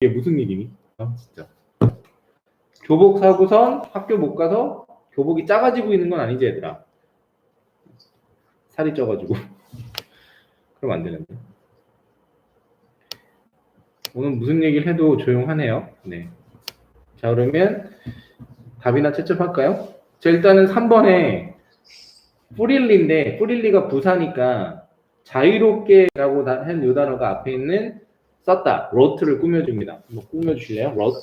이게 무슨 일이니? 아, 진짜. 교복 사고선 학교 못 가서 교복이 작아지고 있는 건 아니지, 얘들아. 살이 쪄가지고. 그럼 안 되는데. 오늘 무슨 얘기를 해도 조용하네요. 네. 자, 그러면 답이나 채점할까요? 자, 일단은 3번에 뿌릴리인데, 뿌릴리가 부사니까 자유롭게라고 한 요 단어가 앞에 있는 썼다. 로트를 꾸며줍니다. 한번 꾸며주실래요? 로트.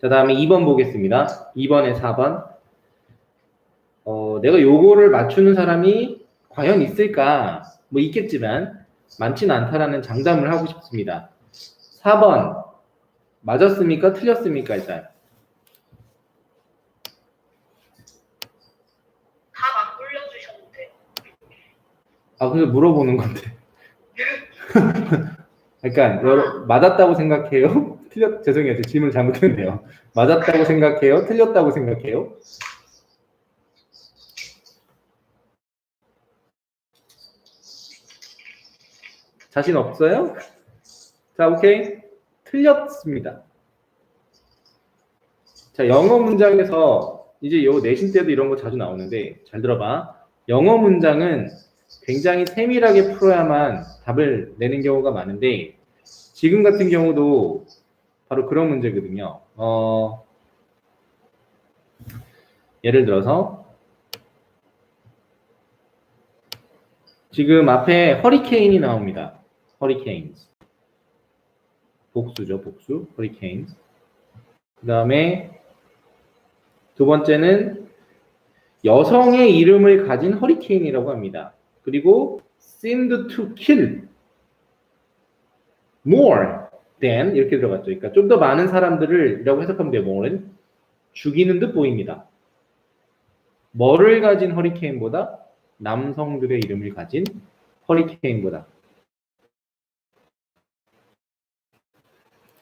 자, 다음에 2번 보겠습니다. 2번에 4번. 어, 내가 요거를 맞추는 사람이 과연 있을까? 뭐 있겠지만 많지는 않다라는 장담을 하고 싶습니다. 4번. 맞았습니까? 틀렸습니까? 일단. 답 안 불러주셨는데. 아, 그래서 물어보는 건데. 그러니까 여러, 맞았다고 생각해요? 틀렸 죄송해요. 제 질문 잘못했네요. 맞았다고 생각해요? 틀렸다고 생각해요? 자신 없어요? 자, 오케이. 틀렸습니다. 자, 영어 문장에서 이제 요 내신 때도 이런 거 자주 나오는데 잘 들어봐. 영어 문장은 굉장히 세밀하게 풀어야만 답을 내는 경우가 많은데 지금 같은 경우도 바로 그런 문제거든요. 어, 예를 들어서 지금 앞에 허리케인이 나옵니다. 허리케인스. 복수죠, 복수. 허리케인스. 그 다음에 두 번째는 여성의 이름을 가진 허리케인이라고 합니다. 그리고 seemed to kill more than 이렇게 들어갔죠. 그러니까 좀 더 많은 사람들을이라고 해석하면 돼요. more는 죽이는 듯 보입니다. 뭐를 가진 허리케인보다 남성들의 이름을 가진 허리케인보다.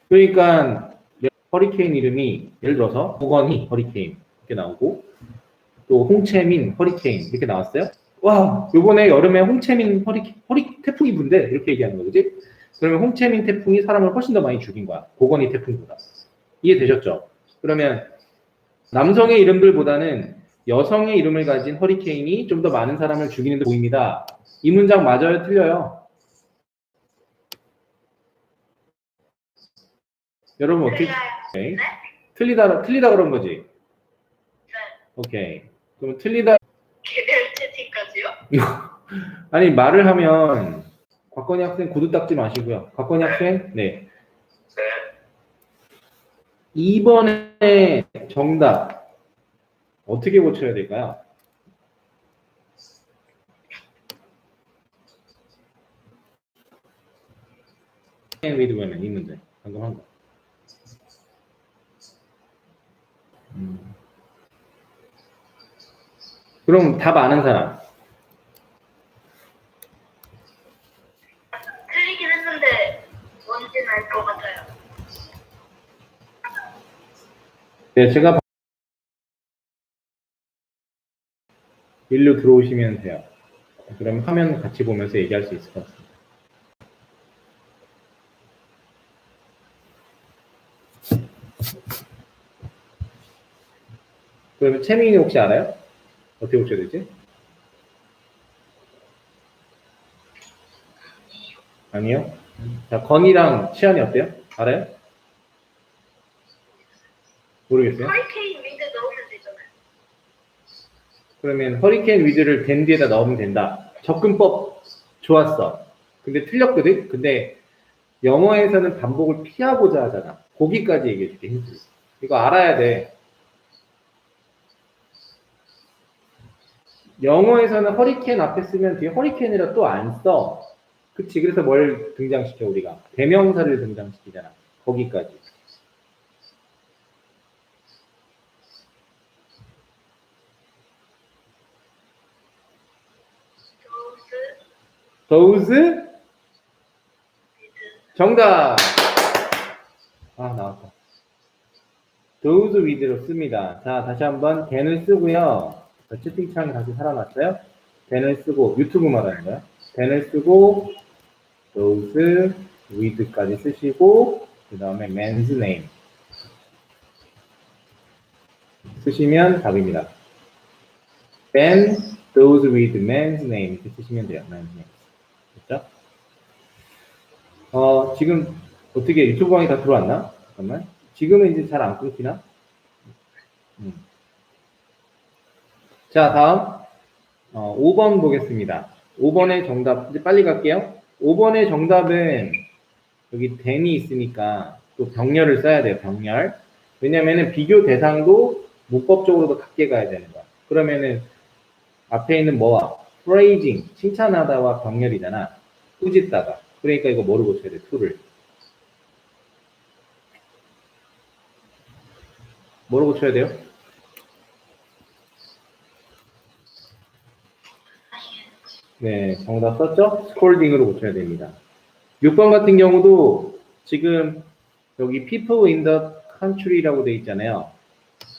그러니까 허리케인 이름이 예를 들어서 보건이 허리케인 이렇게 나오고 또 홍채민 허리케인 이렇게 나왔어요. 와, 요번에 여름에 홍채민 허리 허리 태풍이 분대 이렇게 얘기하는 거지. 그러면 홍채민 태풍이 사람을 훨씬 더 많이 죽인 거야. 보건이 태풍보다. 이해되셨죠? 그러면 남성의 이름들보다는 여성의 이름을 가진 허리케인이 좀 더 많은 사람을 죽이는 데 보입니다. 이 문장 맞아요? 틀려요? 여러분 어떻게. 오케이. 네? 틀리다 틀리다 그런 거지? 네. 오케이. 그럼 틀리다 채팅까지요? 아니 말을 하면 곽건희 학생 구두 닦지 마시고요. 곽건희 학생 네. 2번의 정답 어떻게 고쳐야 될까요? 이 문제 방금 한 거. 음. 그럼 답 아는 사람 틀리긴 했는데 알것 같아요. 네, 제가 일로 들어오시면 돼요. 그럼 화면 같이 보면서 얘기할 수 있을 것 같습니다. 그러면 채민이 혹시 알아요? 어떻게 고쳐야 되지? 아니요. 자, 건이랑 치안이 어때요? 알아요? 모르겠어요? 허리케인 위드 넣으면 되잖아요. 그러면 허리케인 위드를 된 뒤에다 넣으면 된다. 접근법 좋았어. 근데 틀렸거든? 근데 영어에서는 반복을 피하고자 하잖아. 거기까지 얘기해 줄게, 힌트. 이거 알아야 돼. 영어에서는 허리케인 앞에 쓰면 뒤에 허리케인이라 또 안 써. 그치? 그래서 뭘 등장시켜, 우리가? 대명사를 등장시키잖아. 거기까지. those 정답! 아, 나왔다. those with로 씁니다. 자, 다시 한번 then을 쓰고요. 자, 채팅창이 다시 살아났어요. then을 쓰고, 유튜브 말하는 거야. then을 쓰고, those with까지 쓰시고 그 다음에 man's name 쓰시면 답입니다. then those with man's name 이렇게 쓰시면 돼요. man's name. 됐죠? 어, 지금 어떻게 유튜브 방이 다 들어왔나? 잠깐만. 지금은 이제 잘 안 끊기나? 음. 자, 다음. 어, 5번 보겠습니다. 5번의 정답, 이제 빨리 갈게요. 5번의 정답은 여기 then이 있으니까 또 병렬을 써야 돼요, 병렬. 왜냐면은 비교 대상도 문법적으로도 같게 가야 되는 거야. 그러면은 앞에 있는 뭐와? praising, 칭찬하다와 병렬이잖아. 꾸짖다가. 그러니까 이거 뭐를 고쳐야 돼? to를. 뭐로 고쳐야 돼요? 네, 정답 썼죠? 스콜딩으로 고쳐야 됩니다. 6번 같은 경우도 지금 여기 people in the country라고 돼 있잖아요.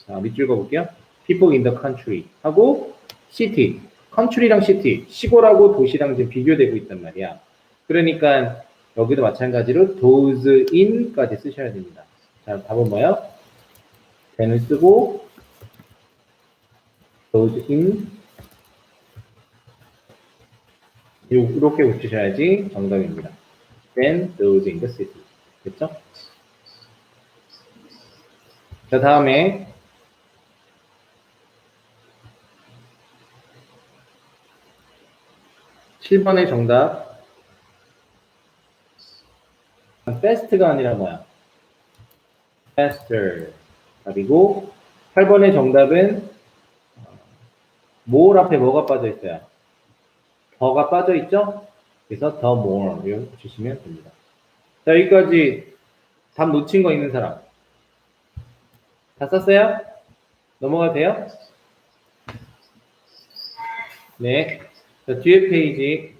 자, 밑줄 그어볼게요. people in the country 하고 city, country랑 city, 시골하고 도시랑 지금 비교되고 있단 말이야. 그러니까 여기도 마찬가지로 those in까지 쓰셔야 됩니다. 자, 답은 뭐예요? then을 쓰고 those in 이렇게 붙이셔야지 정답입니다. Then those in the city. 됐죠? 자, 다음에 칠번의 정답. fast가 아니라 뭐야? faster. 답이고, 8번의 정답은 more 앞에 뭐가 빠져 있어요? 더가 빠져 있죠? 그래서 the more 이렇게 주시면 됩니다. 자 여기까지 답 놓친 거 있는 사람 다 썼어요? 넘어가도 돼요? 네. 자, 뒤에 페이지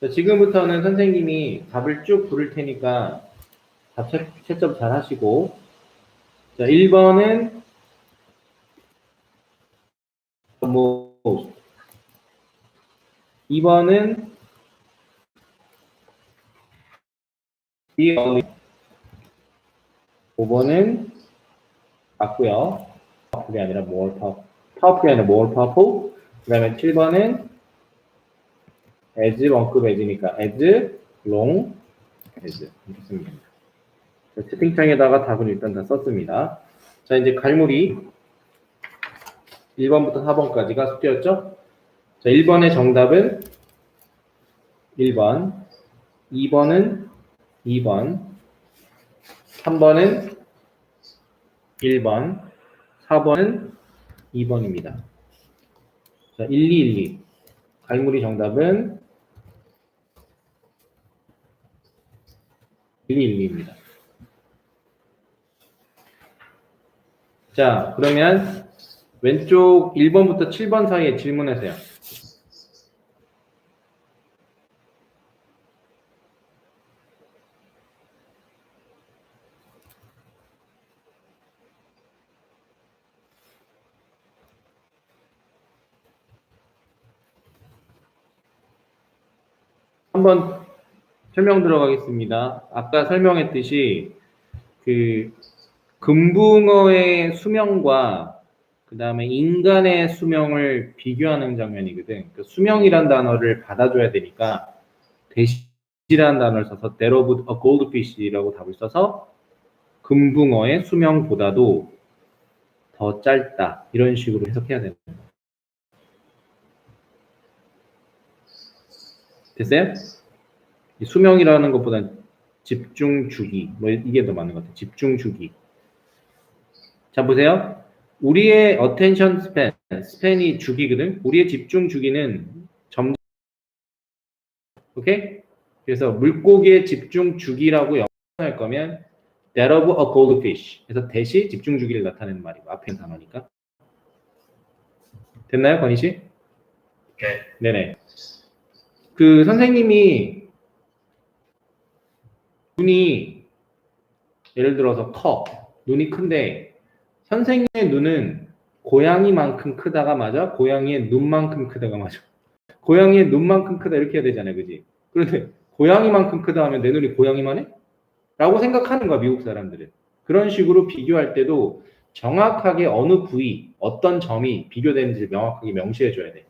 자, 지금부터는 선생님이 답을 쭉 부를 테니까 답 채, 채점 잘 하시고 자 1번은 뭐 2번은 be only 5번은 맞고요. powerful이 아니라 more powerful. powerful이 아니라 more powerful. 그 다음에 7번은 as 원급 as니까 as long as. 자, 채팅창에다가 답은 일단 다 썼습니다. 자 이제 갈무리 1번부터 4번까지가 숙제였죠? 자, 1번의 정답은 1번, 2번은 2번, 3번은 1번, 4번은 2번입니다. 자, 1, 2, 1, 2. 갈무리 정답은 1, 2, 1, 2입니다. 자, 그러면 왼쪽 1번부터 7번 사이에 질문하세요. 한번 설명 들어가겠습니다. 아까 설명했듯이 그 금붕어의 수명과 그 다음에 인간의 수명을 비교하는 장면이거든. 그 수명이란 단어를 받아줘야 되니까 대시라는 단어를 써서 that of a goldfish라고 답을 써서 금붕어의 수명보다도 더 짧다 이런 식으로 해석해야 되는 거예요. 됐어요? 이 수명이라는 것보다 집중 주기 뭐 이게 더 맞는 것 같아요. 집중 주기. 자 보세요. 우리의 attention span, 스팬이 주기거든. 우리의 집중 주기는 점점 오케이? 그래서 물고기의 집중 주기라고 영어할 거면 that of a goldfish. 그래서 대시 집중 주기를 나타내는 말이고 앞에 있는 단어니까. 됐나요, 건희 씨? 네. 네네. 그 선생님이 눈이 예를 들어서 커 눈이 큰데 선생님의 눈은 고양이만큼 크다가 맞아? 고양이의 눈만큼 크다가 맞아? 고양이의 눈만큼 크다 이렇게 해야 되잖아요, 그지? 그런데 고양이만큼 크다 하면 내 눈이 고양이만 해? 라고 생각하는 거야, 미국 사람들은. 그런 식으로 비교할 때도 정확하게 어느 부위, 어떤 점이 비교되는지 명확하게 명시해 줘야 돼.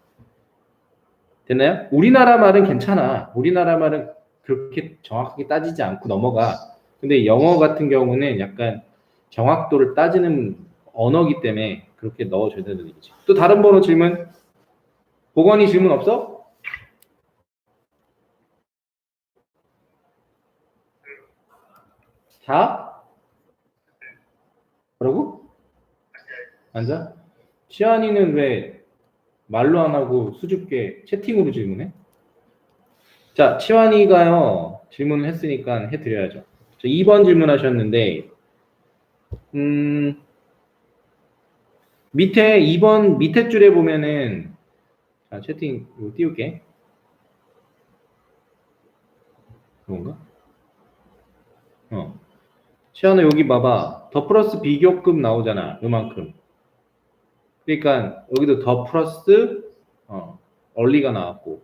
됐나요? 우리나라 말은 괜찮아. 우리나라 말은 그렇게 정확하게 따지지 않고 넘어가. 근데 영어 같은 경우는 약간 정확도를 따지는 언어기 때문에 그렇게 넣어줘야 되는 얘기지. 또 다른 번호 질문? 보건이 질문 없어? 자? 뭐라고? 앉아? 시안이는 왜 말로 안 하고 수줍게 채팅으로 질문해? 자, 치환이가요, 질문을 했으니까 해드려야죠. 자, 2번 질문하셨는데, 음, 밑에 2번 밑에 줄에 보면은, 자, 채팅 이거 띄울게. 그런가? 어. 치환아, 여기 봐봐. 더 플러스 비교급 나오잖아. 요만큼. 그러니까, 여기도 더 플러스, 어, 얼리가 나왔고.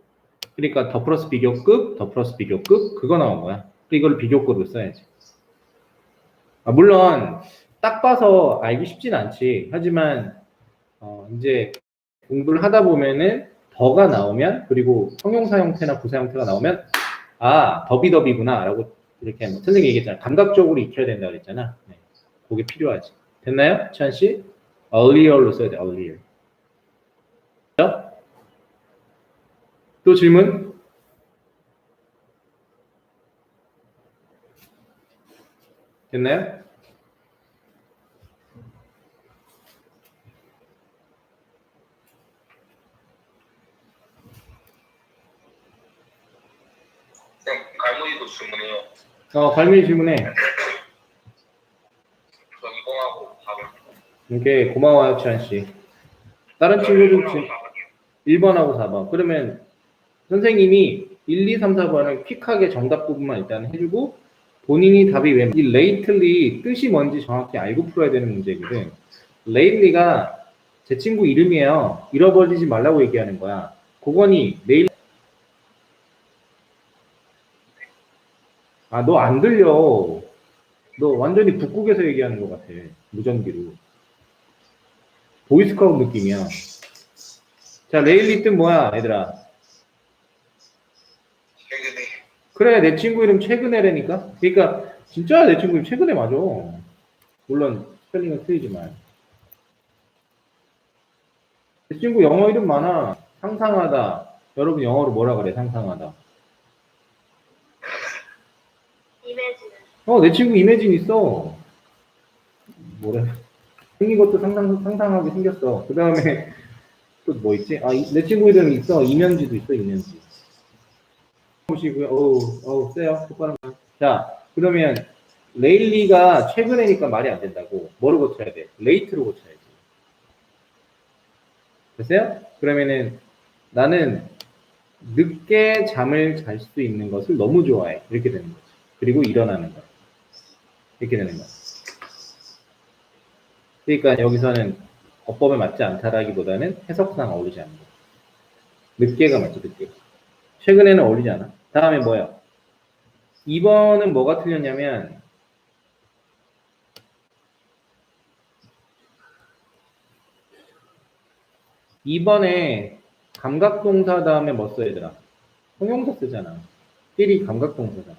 그러니까 더 플러스 비교급, 더 플러스 비교급 그거 나온 거야. 그 이걸 비교급으로 써야지. 아, 물론 딱 봐서 알기 쉽진 않지. 하지만 어, 이제 공부를 하다 보면은 더가 나오면 그리고 형용사 형태나 부사 형태가 나오면 아 더비더비구나라고 이렇게 뭐 선생님이 얘기했잖아. 감각적으로 익혀야 된다 그랬잖아. 네. 그게 필요하지. 됐나요, 찬 씨? earlier로 써야 돼. earlier. 또 질문? 됐나요? 쌤, 갈무리도 주문해요. 어, 갈미 질문해. 저 이공하고 밥을. 이렇게 고마워요, 치안 씨. 다른 친구들 지 1번하고 4번. 그러면 선생님이 1, 2, 3, 4번을 퀵하게 정답 부분만 일단 해주고 본인이 답이 왜, 이 lately 뜻이 뭔지 정확히 알고 풀어야 되는 문제거든. lately가 제 친구 이름이에요. 잃어버리지 말라고 얘기하는 거야. 고건이 내일 아, 너 안 들려. 너 완전히 북극에서 얘기하는 것 같아. 무전기로. 보이스카웃 느낌이야. 자, 레일리 뜻 뭐야, 얘들아? 최근에 그래, 내 친구 이름 최근에라니까? 그러니까, 진짜 내 친구 이름 최근에 맞아. 물론, 스펠링은 틀리지만. 내 친구 영어 이름 많아. 상상하다. 여러분 영어로 뭐라 그래, 상상하다. 이매지는 어, 내 친구 이매진 있어. 뭐래? 생긴 것도 상상, 상상하게 생겼어. 그 다음에 또 뭐 있지? 아, 이- 내 친구 이름 있어. 이면지도 있어, 이면지. 보시고요. 어우, 어우, 세요. 똑바로. 자, 그러면 레일리가 최근에니까 말이 안 된다고. 뭐로 고쳐야 돼? 레이트로 고쳐야지. 됐어요? 그러면은 나는 늦게 잠을 잘 수 있는 것을 너무 좋아해. 이렇게 되는 거지. 그리고 일어나는 거. 이렇게 되는 거. 그러니까 여기서는 어법에 맞지 않다라기보다는 해석상 어울리지 않는 거. 늦게가 맞죠, 늦게. 최근에는 어울리지 않아. 다음에 뭐야? 2번은 뭐가 틀렸냐면, 이번에 감각동사 다음에 뭐 써, 얘들아? 형용사 쓰잖아. 1이 감각동사잖아.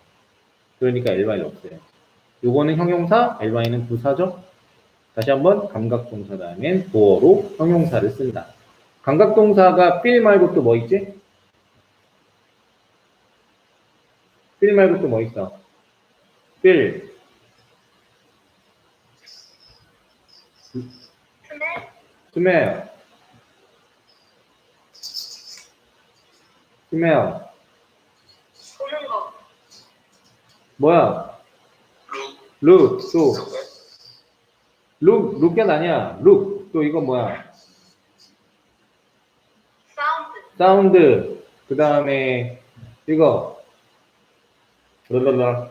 그러니까 L바이 없어요. 요거는 형용사, L바이는 부사죠? 다시 한번 감각동사 다음엔 보어로 형용사를 쓴다. 감각동사가 feel 말고 또 뭐 있지? Feel 말고 또 뭐 있어? 스멜. smell, smell, 보는 거. 뭐야? 룩. look, 또. look, look은 아니야. look, 또 이거 뭐야? 사운드. 사운드, 그 다음에 이거 랄랄라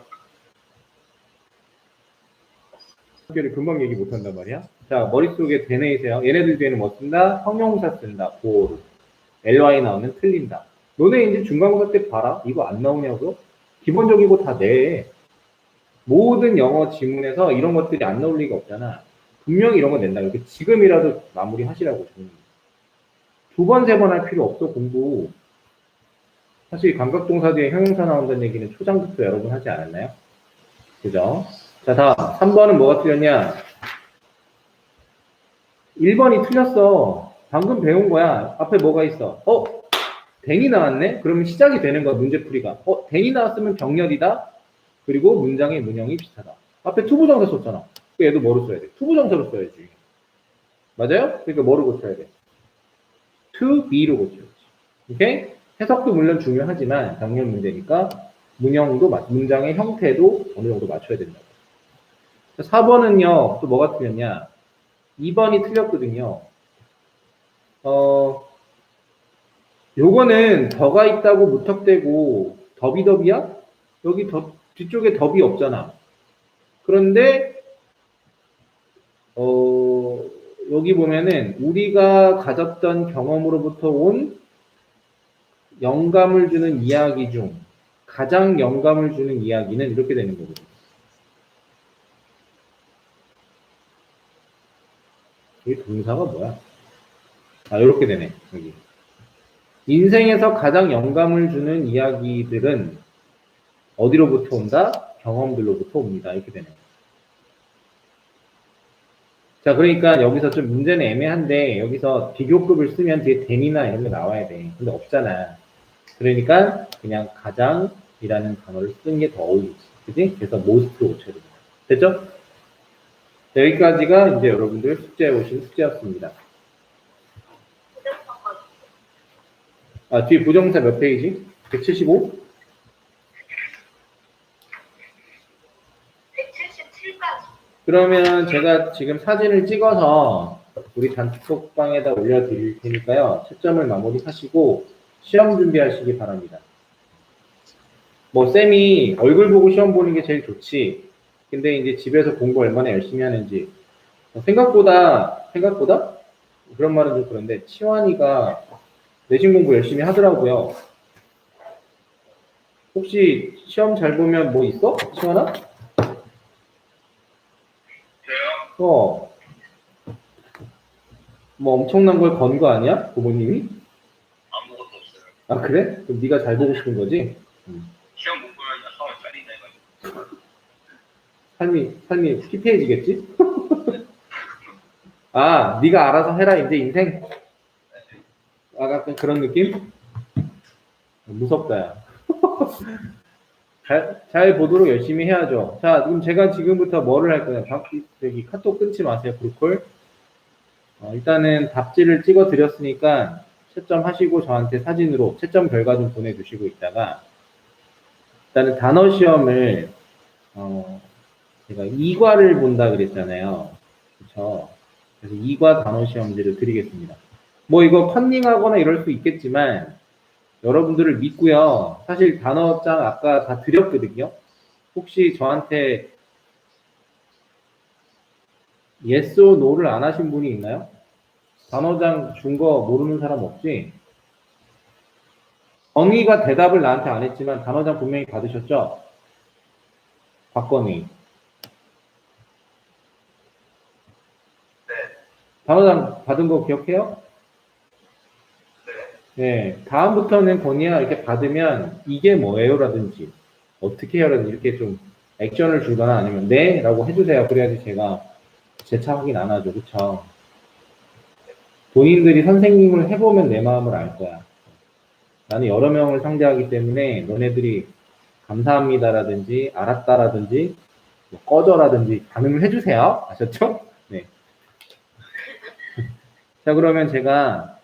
학교를 금방 얘기 못한단 말이야? 자, 머릿속에 되뇌이세요. 얘네들 뒤에는 뭐 쓴다? 형용사 쓴다. 보호로. ly 나오면 틀린다. 너네 이제 중간고사 때 봐라. 이거 안 나오냐고? 기본적이고 다 내. 모든 영어 지문에서 이런 것들이 안 나올 리가 없잖아. 분명히 이런 거 낸다. 이렇게 지금이라도 마무리 하시라고. 두 번, 세 번 할 필요 없어, 공부. 사실 감각동사 뒤에 형용사 나온다는 얘기는 초장부터 여러분 하지 않았나요? 그죠? 자, 다음. 3번은 뭐가 틀렸냐? 1번이 틀렸어. 방금 배운 거야. 앞에 뭐가 있어? 어? 댕이 나왔네? 그러면 시작이 되는 거야, 문제풀이가. 어? 댕이 나왔으면 병렬이다? 그리고 문장의 문형이 비슷하다. 앞에 투부정사 썼잖아. 그 얘도 뭐로 써야 돼? 투부정사로 써야지. 맞아요? 그러니까 뭐로 고쳐야 돼? to be로 고쳐야지. 오케이? 해석도 물론 중요하지만 병렬 문제니까 문형도 맞- 문장의 형태도 어느 정도 맞춰야 된다. 4번은요, 또 뭐가 틀렸냐? 2번이 틀렸거든요. 어, 요거는 더가 있다고 무턱대고 더비더비야? 여기 더, 뒤쪽에 더비 없잖아. 그런데, 어, 여기 보면은 우리가 가졌던 경험으로부터 온 영감을 주는 이야기 중 가장 영감을 주는 이야기는 이렇게 되는 거거든요. 이 동사가 뭐야? 아, 이렇게 되네, 여기. 인생에서 가장 영감을 주는 이야기들은 어디로부터 온다? 경험들로부터 옵니다. 이렇게 되네. 자, 그러니까 여기서 좀 문제는 애매한데, 여기서 비교급을 쓰면 뒤에 댐이나 이런 게 나와야 돼. 근데 없잖아. 그러니까 그냥 가장이라는 단어를 쓰는 게 더 어울리지. 그지? 그래서 most로 고쳐야 됩니다. 됐죠? 자, 여기까지가 이제 여러분들 숙제해 오신 숙제였습니다. 아, 뒤에 부정사 몇 페이지? 175? 177까지. 그러면 제가 지금 사진을 찍어서 우리 단톡방에다 올려드릴 테니까요. 채점을 마무리하시고 시험 준비하시기 바랍니다. 뭐 쌤이 얼굴 보고 시험 보는 게 제일 좋지. 근데 이제 집에서 공부 얼마나 열심히 하는지 어, 생각보다 생각보다 그런 말은 좀 그런데 치환이가 내신 공부 열심히 하더라고요. 혹시 시험 잘 보면 뭐 있어? 치환아? 저요? 어. 뭐 엄청난 걸 건 거 아니야? 부모님이? 아 그래? 그럼 네가 잘 보고 싶은 거지? 시험 못 보면 하면 짜린다 이거. 삶이 삶이 피폐해지겠지? 아, 네가 알아서 해라 이제 인생. 아, 약간 그런 느낌? 무섭다. 야. 잘, 잘 보도록 열심히 해야죠. 자, 그럼 제가 지금부터 뭐를 할 거냐? 박, 여기 카톡 끊지 마세요, 브루콜. 어, 일단은 답지를 찍어 드렸으니까 채점하시고 저한테 사진으로 채점 결과 좀 보내주시고 있다가 일단은 단어 시험을 어, 제가 2과를 본다 그랬잖아요. 그렇죠? 그래서 2과 단어 시험지를 드리겠습니다. 뭐 이거 컨닝하거나 이럴 수 있겠지만 여러분들을 믿고요. 사실 단어장 아까 다 드렸거든요. 혹시 저한테 yes or no를 안 하신 분이 있나요? 단어장 준 거 모르는 사람 없지? 언니가 대답을 나한테 안 했지만 단어장 분명히 받으셨죠? 박건희. 네. 단어장 받은 거 기억해요? 네. 네. 다음부터는 건희야 이렇게 받으면 이게 뭐예요? 라든지 어떻게 해요? 라든지 이렇게 좀 액션을 주거나 아니면 네? 라고 해주세요. 그래야지 제가 재차 확인 안 하죠. 그쵸? 본인들이 선생님을 해보면 내 마음을 알 거야. 나는 여러 명을 상대하기 때문에 너네들이 감사합니다라든지 알았다라든지 뭐 꺼져라든지 반응을 해주세요. 아셨죠? 네. 자 그러면 제가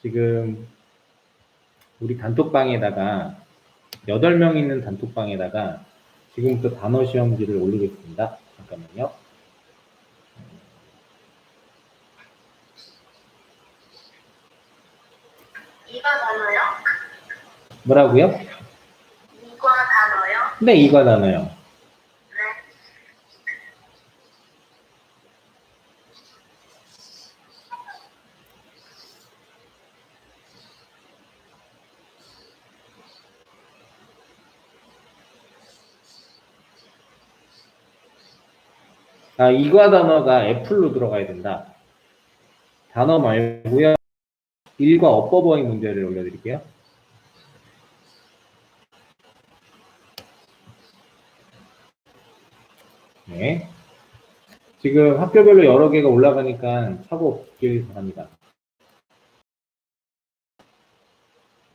지금 우리 단톡방에다가 8명 있는 단톡방에다가 지금부터 단어 시험지를 올리겠습니다. 잠깐만요. 이과 단어요? 뭐라고요? 이과 단어요? 네, 이과 단어요. 네. 아, 이과 단어가 애플로 들어가야 된다. 단어 말고요. 일과 어법어의 문제를 올려드릴게요. 네. 지금 학교별로 여러 개가 올라가니까 사고 없길 바랍니다.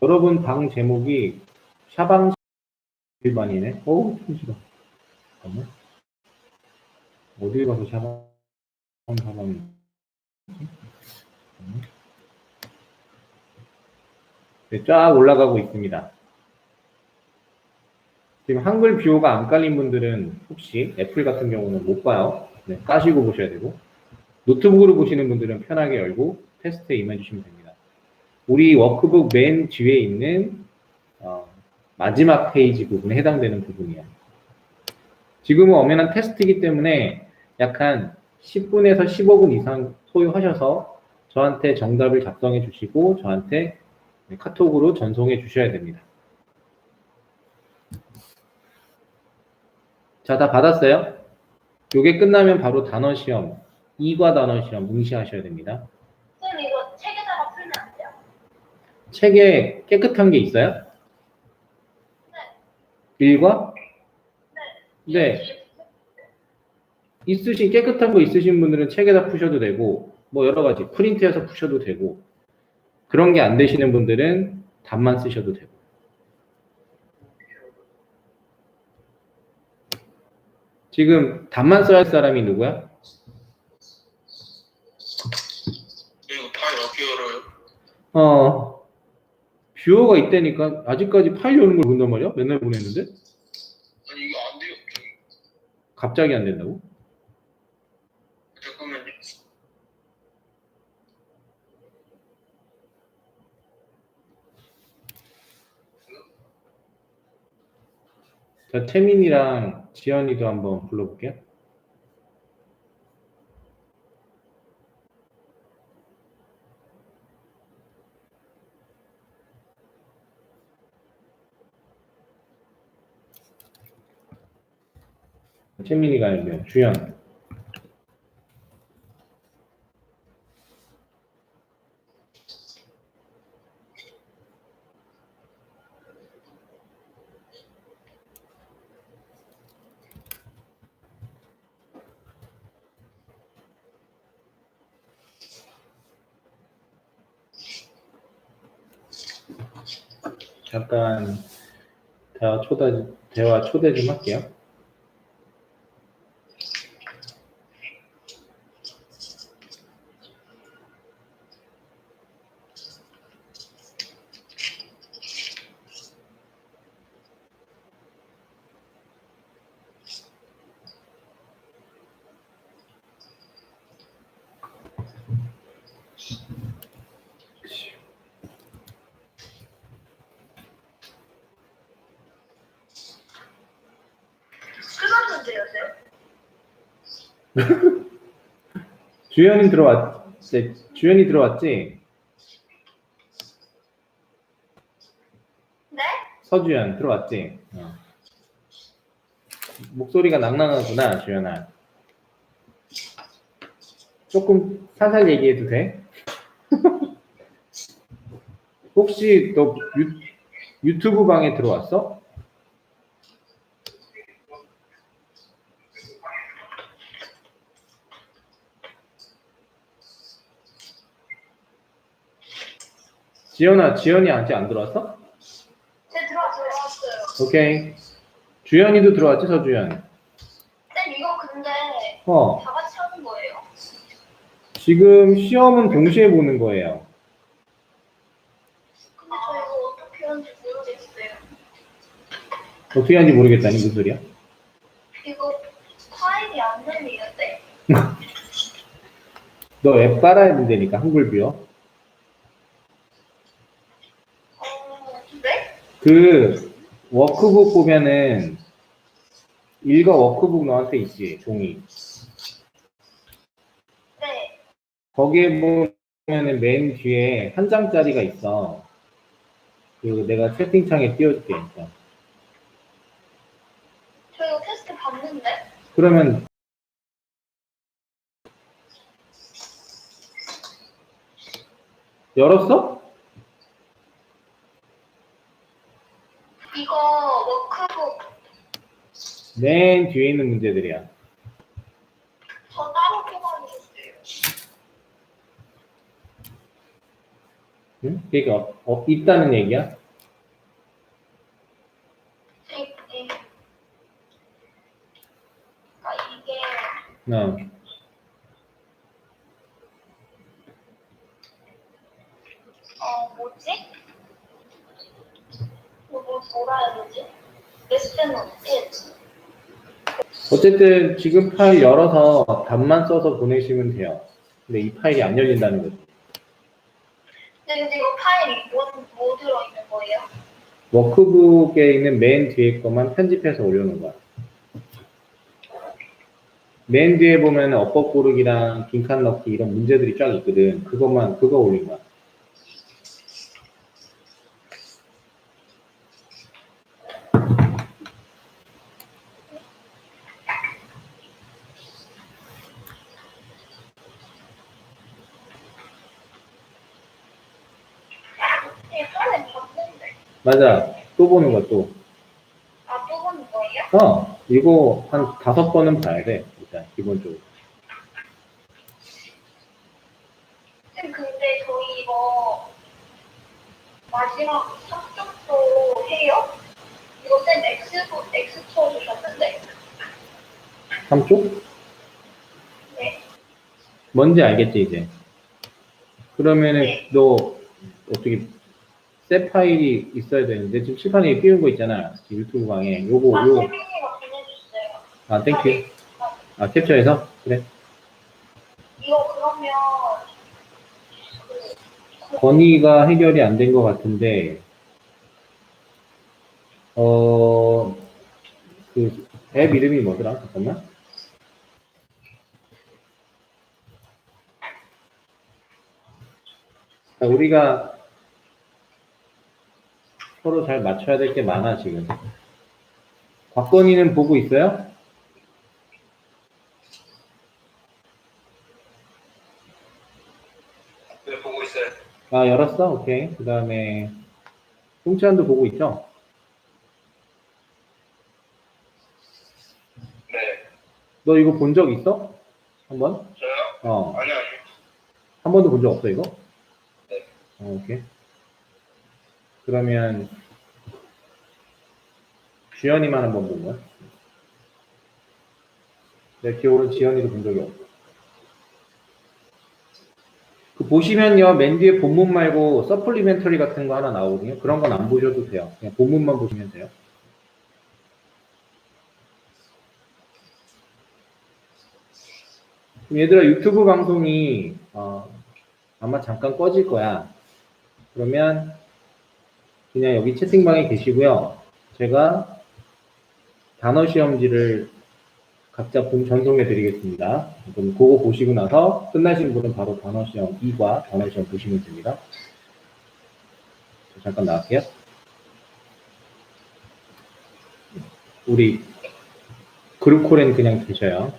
여러분 방 제목이 샤방 일반이네. 어우, 좀 싫어. 잠깐만. 어딜 가서 샤방 샤방이 네, 쫙 올라가고 있습니다. 지금 한글 비호가 안 깔린 분들은 혹시 애플 같은 경우는 못 봐요. 네, 까시고 보셔야 되고 노트북으로 보시는 분들은 편하게 열고 테스트에 임해주시면 됩니다. 우리 워크북 맨 뒤에 있는 어, 마지막 페이지 부분에 해당되는 부분이에요. 지금은 엄연한 테스트이기 때문에 약한 10분에서 15분 이상 소요하셔서 저한테 정답을 작성해 주시고 저한테 카톡으로 전송해 주셔야 됩니다. 자, 다 받았어요? 요게 끝나면 바로 단어 시험, 이과 단어 시험 응시하셔야 됩니다. 쌤 이거 책에다가 풀면 안 돼요? 책에 깨끗한 게 있어요? 일과? 네. 있으신 깨끗한 거 있으신 분들은 책에다 푸셔도 되고 뭐 여러 가지 프린트해서 푸셔도 되고 그런 게 안 되시는 분들은 답만 쓰셔도 되고 지금 답만 써야 할 사람이 누구야? 이거 파일 어떻게 열어요? 어 뷰어가 있다니까 아직까지 파일 여는 걸 본단 말이야? 맨날 보냈는데 아니 이거 안 돼요. 갑자기 안 된다고? 잠깐만요. 자 태민이랑 지연이도 한번 불러볼게요. 태민이가 아니면 주연. 잠깐 대화 초 대 대화 초대 좀 할게요 쌤? 주연이 들어왔지? 주연이 들어왔지? 네? 서주연 들어왔지? 어. 목소리가 낭낭하구나, 주연아. 조금 살살 얘기해도 돼? 혹시 너 유, 유튜브 방에 들어왔어? 지연아, 지연이 아직 안 들어왔어? 쌤 들어왔어요. 들어왔어요. 오케이. 주연이도 들어왔지, 서주연? 쌤 이거 근데 어, 다 같이 하는 거예요? 지금 시험은 동시에 보는 거예요. 근데 저 이거 어떻게 하는지 모르겠어요. 어떻게 하는지 모르겠다니, 무슨 소리야? 이거 파일이 안 열리는데? 너 앱 깔아야 된다니까, 한글 뷰어. 어, 그 워크북 보면은 일과 워크북 너한테 있지 종이. 네. 거기에 보면은 맨 뒤에 한 장짜리가 있어. 그리고 내가 채팅창에 띄워줄게 일단. 저 이거 테스트 봤는데. 그러면 열었어? 이거 워크북 맨 뒤에 있는 문제들이야. 저 따로 뽑아주셨어요. 응? 그러니까 어, 어, 있다는 얘기야? 이- 이- 그러니까 이게 어. 어 뭐지? 뭐, 뭐 뭐라 해야 되지? 레슨은 어떻게 했지? 어쨌든 지금 파일 열어서 답만 써서 보내시면 돼요. 근데 이 파일이 안 열린다는 거지. 근데, 근데 이거 파일이 뭐, 뭐 들어있는 거예요? 워크북에 있는 맨 뒤에 것만 편집해서 올려놓은 거야. 맨 뒤에 보면 어법 고르기랑 빈칸 넣기 이런 문제들이 쫙 있거든. 그것만, 그거 올린 거야. 예전에 봤는데 맞아. 또 보는 거야, 또. 아 뽑은 거예요? 어, 이거 한 다섯 번은 봐야 돼. 일단, 기본적으로. 쌤 근데 저희 이거 마지막 3쪽도 해요? 이거 쌤 X, X 쳐주셨는데 3쪽? 네. 뭔지 알겠지, 이제. 그러면은, 네. 너, 어떻게, 새 파일이 있어야 되는데, 지금 칠판에 띄운 거 있잖아. 유튜브 방에. 요거, 아 요, 아, 땡큐. 아, 캡처해서? 그래. 이거 그러면 그 건의가 해결이 안 된 것 같은데, 어, 그, 앱 이름이 뭐더라? 잠깐만. 자, 우리가 서로 잘 맞춰야 될 게 많아, 지금. 곽건이는 보고 있어요? 네, 보고 있어요. 아, 열었어? 오케이. 그 다음에, 홍찬도 보고 있죠? 네. 너 이거 본 적 있어? 한 번? 저요? 어. 아니요, 아니요. 한 번도 본 적 없어, 이거? 네. 어, 오케이. 그러면, 주연이만 한번 본 거야? 내 기억으로는 지연이도 본 적이 없어. 그 보시면요, 맨 뒤에 본문 말고 서플리멘터리 같은 거 하나 나오거든요. 그런 건 안 보셔도 돼요. 그냥 본문만 보시면 돼요. 얘들아, 유튜브 방송이, 어, 아마 잠깐 꺼질 거야. 그러면, 그냥 여기 채팅방에 계시고요. 제가 단어 시험지를 각자 본 전송해 드리겠습니다. 그럼 그거 보시고 나서 끝나신 분은 바로 단어 시험 2과 단어 시험 보시면 됩니다. 저 잠깐 나갈게요. 우리 그룹 콜엔 그냥 계셔요.